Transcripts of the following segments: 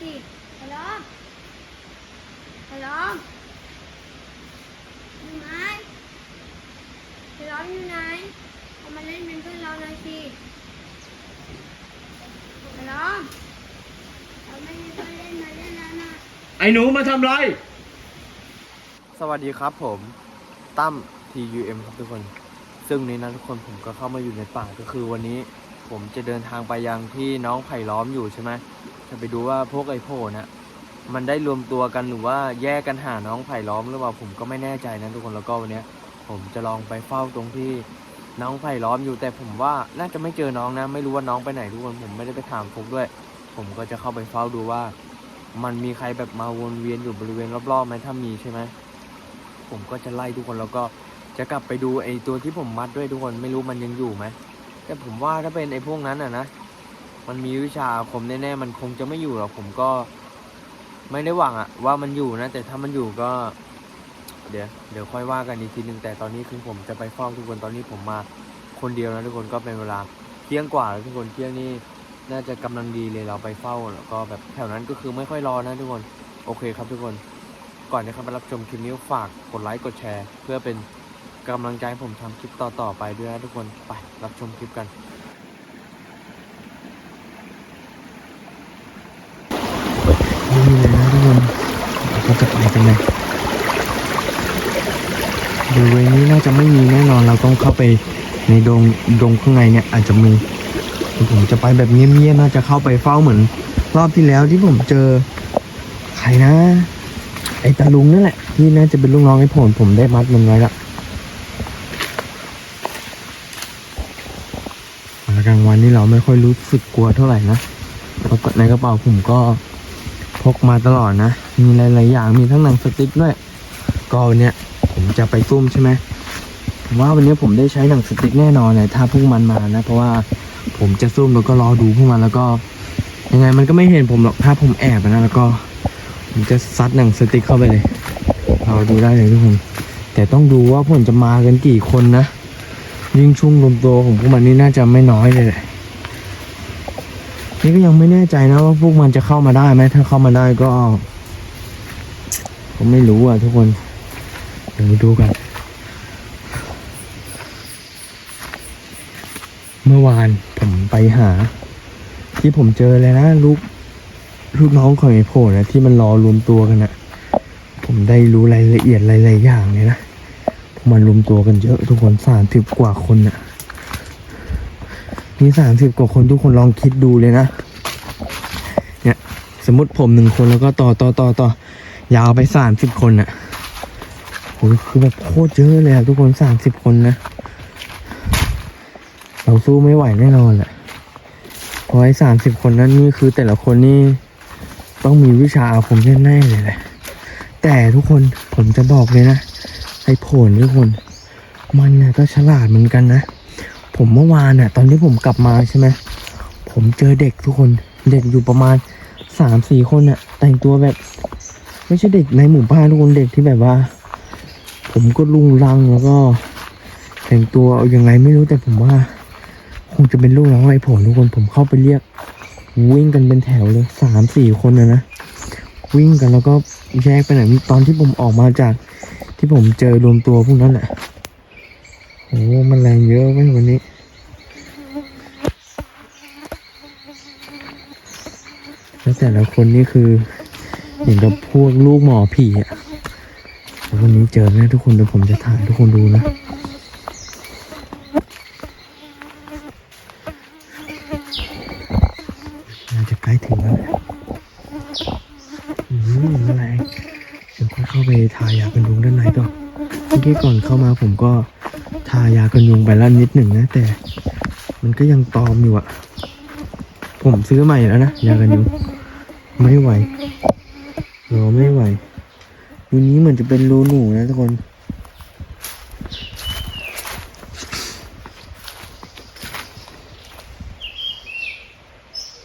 สิฮัลโหลฮัลโหลอยู่ไหนฮัลโหลอยู่ไหนเอามาเล่นเป็นเพื่อนเราหน่อยสิฮัลโหลเราไม่มีเพื่อนเล่นมาเล่นแล้วนะไอ้หนูมาทำไร สวัสดีครับผมตั้ม TUM ครับทุกคน ซึ่งนี้นะทุกคนผมก็เข้ามาอยู่ในป่าก็คือวันนี้ ผมจะเดินทางไปยังที่น้องไผ่ล้อมอยู่ใช่ไหม จะไปดูว่าพวกไอโพนะมันได้รวมตัวกันหรือว่าแยกกันหาน้องไผ่ล้อมหรือเปล่าผมก็ไม่แน่ใจนะทุกคนแล้วก็วันนี้ผมจะลองไปเฝ้าตรงที่น้องไผ่ล้อมอยู่แต่ผมว่าน่าจะไม่เจอน้องนะ ไม่รู้ว่าน้องไปไหนทุกคนผมไม่ได้ไปถามฟุกด้วย ผมก็จะเข้าไปเฝ้าดูว่า มันมีใครแบบมาวนเวียนอยู่บริเวณรอบๆไหมถ้ามีใช่ไหมผมก็จะไล่ทุกคนแล้วก็จะกลับไปดูไอ้ตัวที่ผมมัดด้วยทุกคนไม่รู้มันยังอยู่ไหมแต่ผมว่าถ้าเป็นไอ้พวกนั้นอะนะ มันมีวิชาคมแน่ๆมันคงจะไม่อยู่หรอกผมก็ไม่ได้หวังอะว่ามันอยู่นะ แต่ถ้ามันอยู่ก็ เดี๋ยวเดี๋ยวค่อยว่ากันอีกทีหนึ่งแต่ตอนนี้คือผมจะไปเฝ้าทุกคนตอนนี้ผมมาคนเดียวนะทุกคนก็เป็นเวลาเที่ยงกว่าแล้วทุกคนเที่ยงนี่น่าจะกำลังดีเลยเราไปเฝ้าแล้วก็แบบแถวนั้นก็คือไม่ค่อยรอนะทุกคนโอเคครับทุกคนก่อนนะครับไปรับชมคลิปนี้ฝากกดไลค์กดแชร์ เพื่อเป็นกำลังใจให้ผมทำคลิปต่อๆไปด้วยนะทุกคนไปรับชมคลิปกันเลยนะทุกคนเราก็ จะไปกันเลยบริเวณนี้น่าจะไม่มีแน่นอนเราต้องเข้าไปในดงดงข้างในเนี่ยอาจจะมีผมจะไปแบบเงียบๆน่าจะเข้าไปเฝ้าเหมือน รอบที่แล้วที่ผมเจอ ใครนะ ไอ้ตาลุงนั่นแหละที่น่าจะเป็นลูกน้องไอ้ผลผมได้มัดมันไว้ละกลางวันนี่เราไม่ค่อยรู้สึกกลัวเท่าไหร่นะเพราะในกระเป๋าผมก็พกมาตลอดนะ มีหลายๆอย่างมีทั้งหนังสติ๊กด้วยก็วันเนี้ยผมจะไปซุ่มใช่ไหมผมว่าวันนี้ผมได้ใช้หนังสติ๊กแน่นอนเลยถ้าพวกมันมานะ เพราะว่าผมจะซุ่มแล้วก็รอดูพวกมันแล้วก็ ยังไงมันก็ไม่เห็นผมหรอกถ้าผมแอบนะแล้วก็ ผมจะซัดหนังสติ๊กเข้าไปเลยเราดูได้เลยทุกคนแต่ต้องดูว่าผลจะมากันกี่คนนะยิ่งช่วงรวมตัวของพวกมันนี่น่าจะไม่น้อยเลยแหละนี่ก็ยังไม่แน่ใจนะว่าพวกมันจะเข้ามาได้ไหมถ้าเข้ามาได้ก็ ผมไม่รู้อะทุกคนเดี๋ยวมาดูกัน เมื่อวานผมไปหา ที่ผมเจอเลยนะลูกลูกน้องของไอ้โผล่นะที่มันรอรวมตัวกันนะผมได้รู้รายละเอียดหลายๆอย่างเลยนะมันรวมตัวกันเยอะทุกคนสามสิบกว่าคนน่ะมีสามสิบกว่าคนทุกคนลองคิดดูเลยนะ เนี่ย สมมติผมหนึ่งคนแล้วก็ต่อต่อต่อต่อ ยาวไปสามสิบคนนะ่ะโหคือแบบโคตรเยอะเลยอะทุกคนสามสิบคนนะ เราสู้ไม่ไหวแน่นอนแหละเพราะไอ้สามสิบคนนั้นนี่คือแต่ละคนนี่ต้องมีวิชาอาคมแน่ๆเลยแหละ แต่ทุกคนผมจะบอกเลยนะ ไอ้โผลทุกคน มันน่ะก็ฉลาดเหมือนกันนะ ผมเมื่อวานน่ะ ตอนที่ผมกลับมาใช่ไหมผมเจอเด็กทุกคน เด็กอยู่ประมาณสามสี่คนน่ะ แต่งตัวแบบ ไม่ใช่เด็กในหมู่บ้านทุกคนเด็กที่แบบว่า ผมก็ลุงลังแล้วก็ แต่งตัวเอายังไงไม่รู้แต่ผมว่า คงจะเป็นลูกน้องไอ้ผลทุกคนผมเข้าไปเรียก วิ่งกันเป็นแถวเลยสามสี่คนนะนะวิ่งกันแล้วก็แยกไปไหนตอนที่ผมออกมาจาก ที่ผมเจอรวมตัวพวกนั้นแหละโอ้มันแรงเยอะไว้ยวันนี้แล้วแต่ละคนนี่คือ เห็นกับพวกลูกหมอผีอะวันนี้เจอแน่ทุกคนเดี๋ยวผมจะถ่ายทุกคนดูนะน่าจะใกล้ถึงแล้วอืมอะไรเดี๋ยวค่อยเข้าไปทายากันยุงด้านในก่อนเมื่อกี้ก่อนเข้ามาผมก็ทายากันยุงไปแล้วนิดหนึ่งนะ แต่มันก็ยังตอมอยู่อะผมซื้อใหม่แล้วนะยากันยุงไม่ไหว รอไม่ไหวรูนี้เหมือนจะเป็นรูหนูนะทุกคน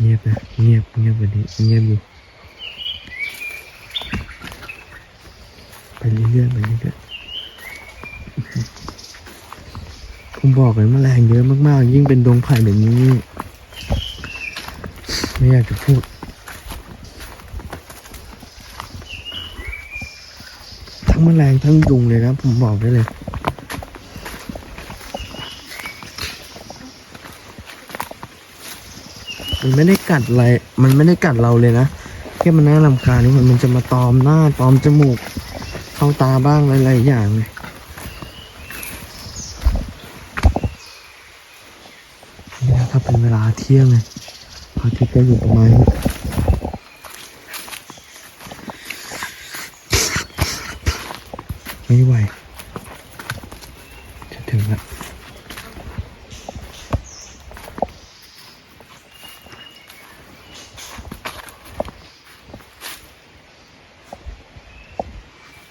เงียบนะเงียบเงียบวันนี้เงียบอยู่ไปเรื่อยๆไปเรื่อยๆผมบอกเลยแมลงเยอะมากๆ ยิ่งเป็นดงไผ่แบบนี้ ไม่อยากจะพูด ทั้งแมลงทั้งยุงเลยนะผมบอกได้เลยมันไม่ได้กัดอะไร มันไม่ได้กัดเราเลยนะ แค่มันน่ารำคาญนี่มันมันจะมาตอมหน้า ตอมจมูก เข้าตาบ้างหลายๆอย่างเลยนี่นะครับเป็นเวลาเที่ยงเลยพระอาทิตย์ก็อยู่ประมาณ ไม่ไหว จะถึงแล้ว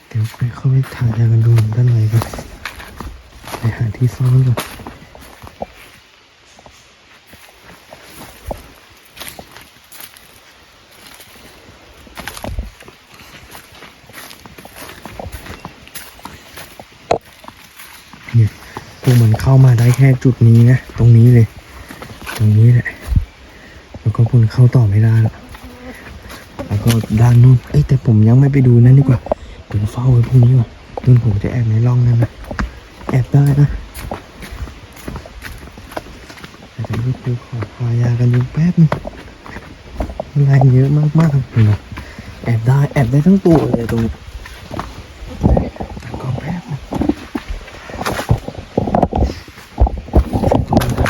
เดี๋ยวไปเข้าไปถ่ายยากันดูด้านในก่อนไปหาที่ซ่อนก่อนเนี่ยพวกมัน เข้ามาได้แค่จุดนี้นะ ตรงนี้เลย ตรงนี้แหละ แล้วก็คนเข้าต่อไม่ได้แล้วแล้วก็ด้านนู้นเอ้ยแต่ผมยังไม่ไปดูนั่นดีกว่าเดี๋ยวเฝ้าไว้พรุ่งนี้ก่อนนู่นผมจะแอบในร่องนั่นนะแอบได้นะแต่จะรีบดูขอพายากันดูแป๊บนึงแรงเยอะมากๆเห็นไหมแอบได้แอบได้ทั้งตัวเลยตรงนี้ตั้งกล้องแป๊บนึงตรงนี้นะ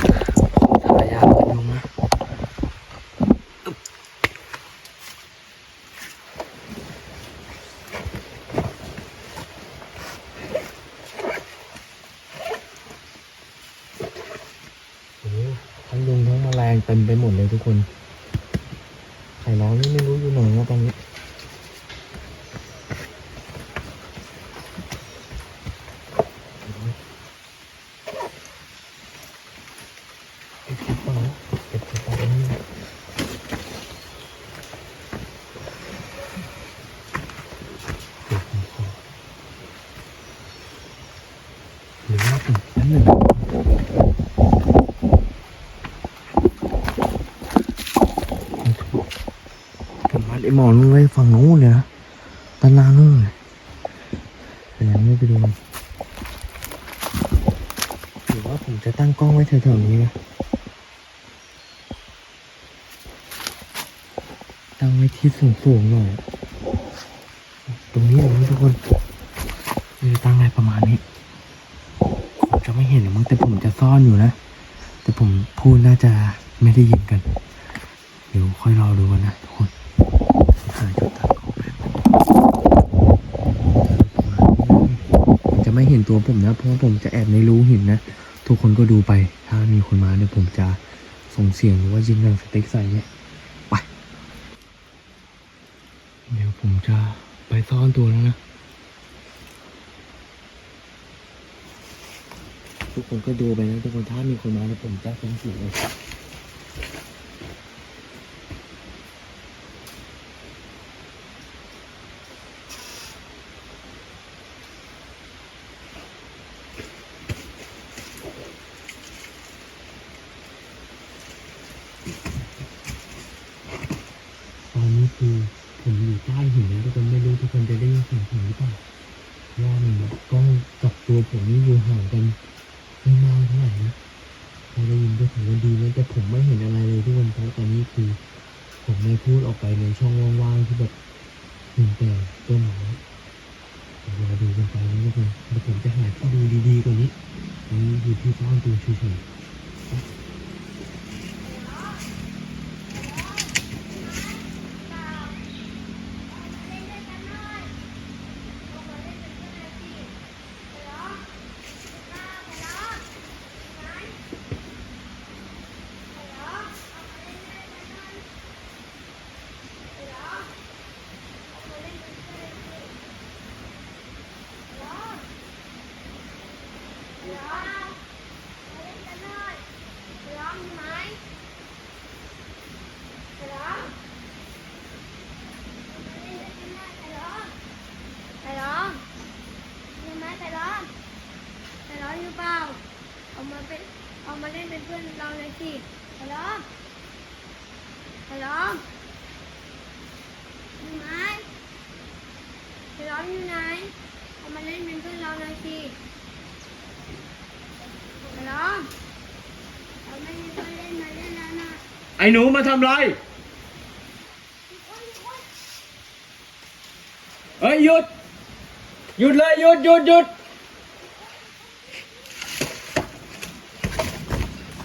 ขอทายากันดูนะ โอ้โหทั้งยุงทั้งแมลงเต็มไปหมดเลยทุกคน ไข่ร้องนี่ไม่รู้อยู่ไหนนะตอนนี้เก็บกระเป๋าเก็บกระเป๋านี่เก็บของหรือว่าเป็นนั่นหนึ่ง ผมมาไอ้ หมอนมันไว้ฝั่งนู้นเลยนะด้านล่างนู่นเลยแต่ยังไม่ไปดูหรือว่าผมจะตั้งกล้องไว้แถวๆนี้นะตั้งไว้ที่สูงๆหน่อย ตรงนี้เลยนะทุกคนจะตั้งอะไว้ประมาณนี้ผมจะไม่เห็นหรอกมั้งแต่ผมจะซ่อนอยู่นะ แต่ผมพูดน่าจะไม่ได้ยินกัน เดี๋ยวค่อยรอดูกันนะทุกคน จะไม่เห็นตัวผมนะ เพราะผมจะแอบในรูหินนะ ทุกคนก็ดูไป ถ้ามีคนมาเนี่ยผมจะส่งเสียงหรือว่ายิงหนังสเต็กใส่เนี่ย ไป เดี๋ยวผมจะไปซ่อนตัวแล้วนะ ทุกคนก็ดูไปนะทุกคนถ้ามีคนมาเนี่ยผมจะส่งเสียงเลย ตอนนี้คือผมอยู่ใต้หินนะทุกคนไม่รู้ทุกคนจะได้ยินเสียงผมหรือเปล่าเพราะว่ามันแบบกล้องกับ ตัวผมนี่อยู่ห่างกันไม่มากเท่าไหร่นะถ้าได้ยินก็ถือว่าดีนะแต่ผมไม่เห็นอะไรเลยทุกคนเพราะตอนนี้คือ ผมไม่พูดออกไปในช่องว่างๆที่แบบเห็นแต่ต้นไม้เวเราดูกันไปนะทุกคนเดี๋ยวผมจะหาที่ดูดีๆกว่านี้นี่อยู่ที่ซ่อนตัวเฉยๆ ไข่ร้องมีไหมไข่ร้องไข่ร้องอยู่เปล่าเอามาเป็นเอามาเล่นเป็นเพื่อนเราเลยสิไข่ร้องไข่ร้องมีไหมไข่ร้องอยู่ไหน ไอ้หนูมาทำไร เฮ้ยหยุด หยุดเลยหยุดหยุดหยุด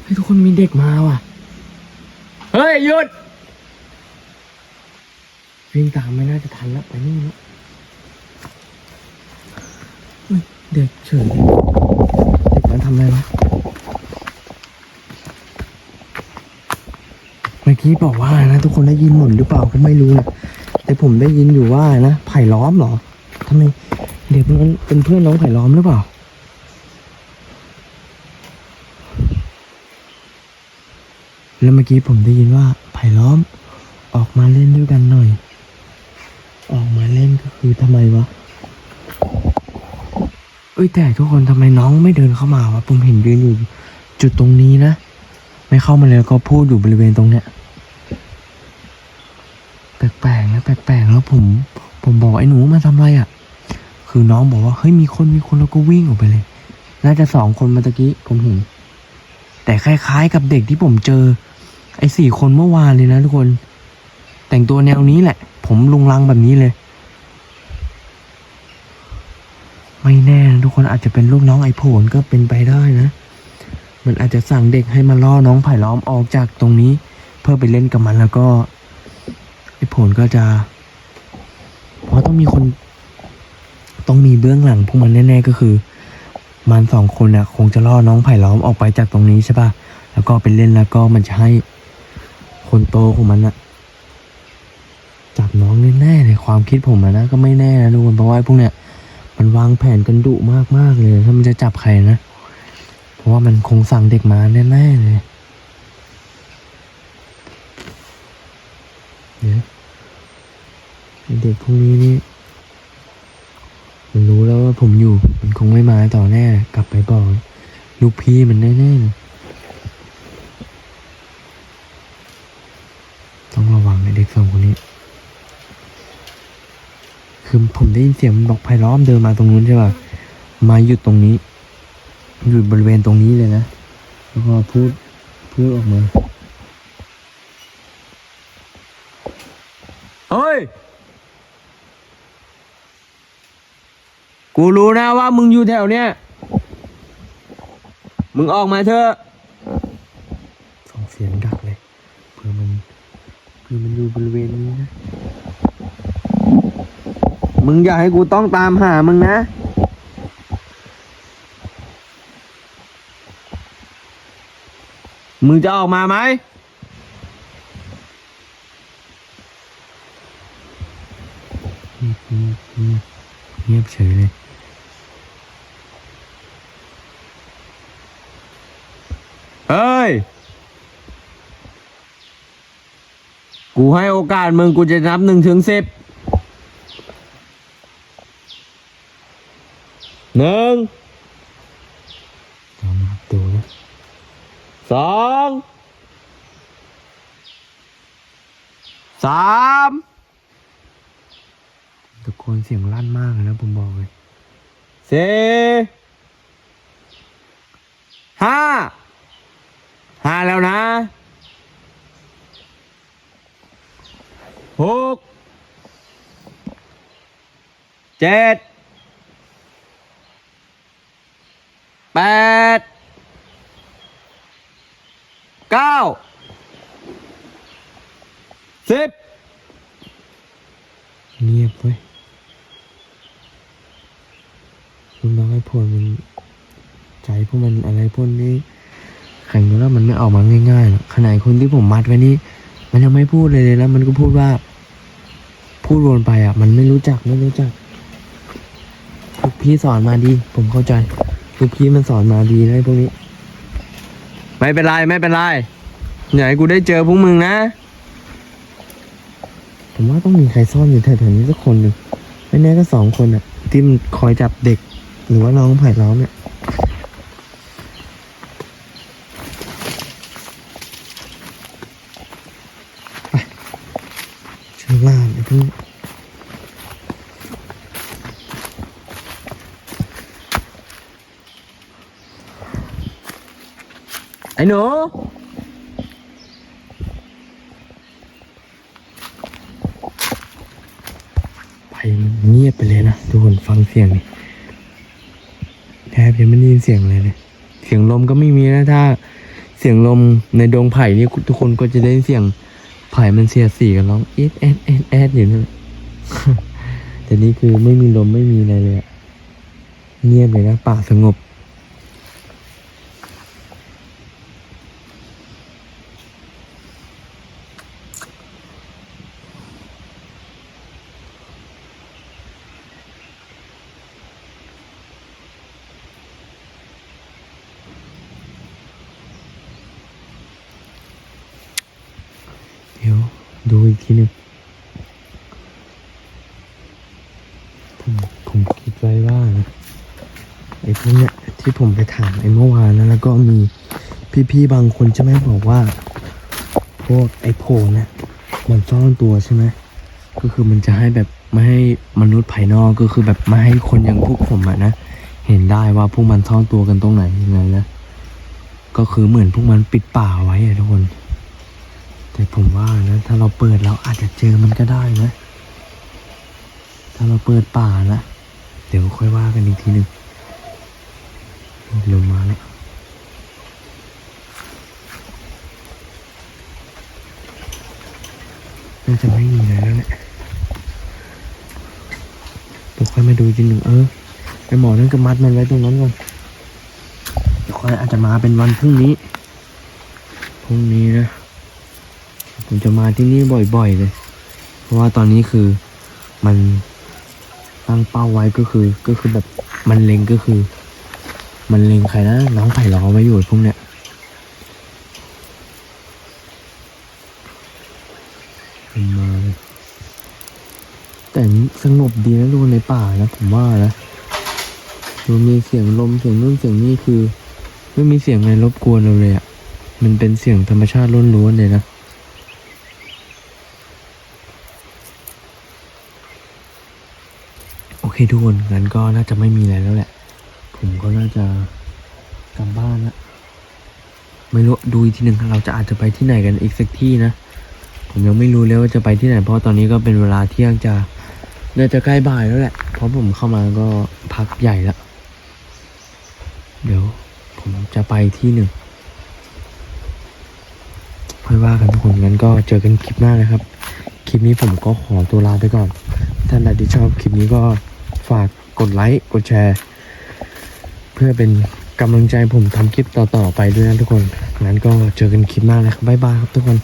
เฮ้ยทุกคนมีเด็กมาว่ะ เฮ้ยหยุด วิ่งตามไม่น่าจะทันแล้วไปนี่แล้วเฮ้ยเด็กเฉยเลยเด็กมันทำอะไรวะ มื่อกี้บอกว่านะ ทุกคนได้ยินหมดหรือเปล่าก็ไม่รู้นะแต่ผมได้ยินอยู่ว่านะไผ่ล้อมเหรอทำไมเด็กมันเป็นเพื่อนน้องไผ่ล้อมหรือเปล่าแล้วเมื่อกี้ผมได้ยินว่าไผ่ล้อมออกมาเล่นด้วยกันหน่อย ออกมาเล่นก็คือทำไมวะเอ้ยแต่ทุกคนทำไมน้องไม่เดินเข้ามาวะผมเห็นยืนอยู่จุดตรงนี้นะ ไม่เข้ามาเลยแล้วก็พูดอยู่บริเวณตรงเนี้ย แปลกๆนะแปลกๆแล้วผมผมบอกไอ้หนูมาทำอะไรอะ่ะ คือน้องบอกว่าเฮ้ยมีคนมีคนแล้วก็วิ่งออกไปเลย น่าจะสองคนเมาตะกี้ผมเห็นแต่คล้ายๆ กับเด็กที่ผมเจอ ไอ้สี่คนเมื่อวานเลยนะทุกคน แต่งตัวแนวนี้แหละ ผมลุงลังแบบนี้เลย ไม่แน่นะทุกคนอาจจะเป็นลูกน้องไอ้โผลก็เป็นไปได้นะ มันอาจจะสั่งเด็กให้มาล่อน้องไผ่ล้อมออกจากตรงนี้ เพื่อไปเล่นกับมันแล้วก็ ไอ้ผลก็จะ เพราะต้องมีคน ต้องมีเบื้องหลังพวกมันแน่ๆก็คือ มันสองคนน่ะ คงจะล่อน้องไผ่ล้อมออกไปจากตรงนี้ใช่ปะแล้วก็ไปเล่นแล้วก็มันจะให้คนโตของมันน่ะจับน้องแน่ๆเลยความคิดผมนะก็ไม่แน่นะทุกคนเพราะว่าไอ้พวกเนี้ยมันวางแผนกันดุมากๆเลย ถ้ามันจะจับใครนะ เพราะว่ามันคงสั่งเด็กมาแน่ๆเลยเดี๋ยว เด็กพวกนี้นี่มันรู้แล้วว่าผมอยู่ มันคงไม่มาต่อแน่ กลับไปบอกลูกพี่มันแน่ๆต้องระวังไอ้เด็กสองคนนี้ คือผมได้ยินเสียงมันบอกไพล้อมเดินมาตรงนู้นใช่ป่ะ มาหยุดตรงนี้อยู่บริเวณตรงนี้เลยนะ แล้วก็พูด พูดออกมา เฮ้ย กูรู้นะว่ามึงอยู่แถวเนี้ย มึงออกมาเถอะส่งเสียงดักเลยเพื่อมันเพื่อมันอยู่บริเวณนี้นะ มึงอย่าให้กูต้องตามหามึงนะ มึงจะออกมาไหมเงียบเงียบเงียบเงียบเฉยเลย เฮ้ย กูให้โอกาสมึงกูจะนับหนึ่งถึงสิบหนึ่งลองนับดูนะสองสามตะโกนเสียงลั่นมากเลยนะผมบอกเลยสี่ห้า ห้าแล้วนะหกเจ็ดแปดเก้าสิบเงียบเว้ยลูกน้องไอ้พวกมันใจพวกมันอะไรพวกนี้ แข่งแล้วมันไม่ออกมาง่ายๆหรอกขนาดคนที่ผมมัดไว้นี่มันยังไม่พูดเลยเลยแล้วมันก็พูดว่า พูดวนไปอะ มันไม่รู้จักไม่รู้จักลูกพี่สอนมาดี ผมเข้าใจลูกพี่มันสอนมาดีนะไอ้พวกนี้ ไม่เป็นไรไม่เป็นไรอย่าให้กูได้เจอพวกมึงนะผมว่าต้องมีใครซ่อนอยู่แถวๆนี้สักคนหนึ่งไม่แน่ก็สองคนอะ ที่มันคอยจับเด็ก หรือว่าน้องไผ่ล้อมเนี่ย พี่ไอ้หนูไปเงียบไปเลยนะ ทุกคนฟังเสียงนี่แทบจะไม่ได้ยินเสียงเลยเลย เสียงลมก็ไม่มีนะถ้า เสียงลมในดงไผ่นี่ทุกคนก็จะได้ยินเสียง ไผ่มันเสียสีกันร้องเอดแอดแอดแอดอยู่นั่นแหละแต่นี่คือไม่มีลมไม่มีอะไรเลยอะเงียบเลยนะป่าสงบ เดี๋ยวดูอีกทีหนึ่งผมผมคิดไว้ว่านะไอ้พวกเนี้ยที่ผมไปถามไอ้เมื่อวานนะแล้วก็มีพี่ๆบางคนจะไม่บอกว่า พวกไอ้โพเนี่ยมันซ่อนตัวใช่ไหมก็คือมันจะให้แบบไม่ให้มนุษย์ภายนอกก็คือแบบไม่ให้คนอย่างพวกผมอะนะเห็นได้ว่าพวกมันซ่อนตัวกันตรงไหนยังไงนะก็คือเหมือนพวกมันปิดป่าไว้อะทุกคน แต่ผมว่านะ ถ้าเราเปิดเราอาจจะเจอมันก็ได้นะ ถ้าเราเปิดป่านะเดี๋ยวค่อยว่ากันอีกทีหนึ่งลมมาแล้วน่าจะไม่มีอะไรแล้วแหละเดี๋ยวค่อยมาดูอีกทีหนึ่งเออไอหมอนั่นก็มัดมันไว้ตรงนั้นก่อนเดี๋ยวค่อยอาจจะมาเป็นวันพรุ่งนี้ พรุ่งนี้นะ ผมจะมาที่นี่บ่อยๆเลย เพราะว่าตอนนี้คือมันตั้งเป้าไว้ก็คือ ก็คือแบบมันเล็งก็คือ มันเล็งใครนะน้องไผ่ล้อไว้อยู่พวกเนี้ยผมมาเลยแต่สงบดีนะดูในป่านะผมว่านะดูมีเสียงลมเสียงนู่นเสียงนี่คือ ไม่มีเสียงอะไรรบกวนเราเลยอะ่ะมันเป็นเสียงธรรมชาติล้วนๆเลยนะ โอเคทุกคนงั้นก็น่าจะไม่มีอะไรแล้วแหละ ผมก็น่าจะกลับบ้านละไม่รู้ดูอีกทีหนึ่งเราจะอาจจะไปที่ไหนกันอีกสักที่นะ ผมยังไม่รู้เลยว่าจะไปที่ไหน เพราะตอนนี้ก็เป็นเวลาเที่ยงจะน่าจะใกล้บ่ายแล้วแหละ เพราะผมเข้ามาก็พักใหญ่ล้วเดี๋ยวผมจะไปที่หนึ่งค่อยว่ากันทุกคนงั้นก็เจอกันคลิปหน้านะครับ คลิปนี้ผมก็ขอตัวลาไปก่อน ท่านใดที่ชอบคลิปนี้ก็ ฝากกดไลค์กดแชร์ เพื่อเป็นกำลังใจผมทำคลิปต่อๆไปด้วยนะทุกคน งั้นก็เจอกันคลิปหน้านะครับบ๊ายบายครับทุกคน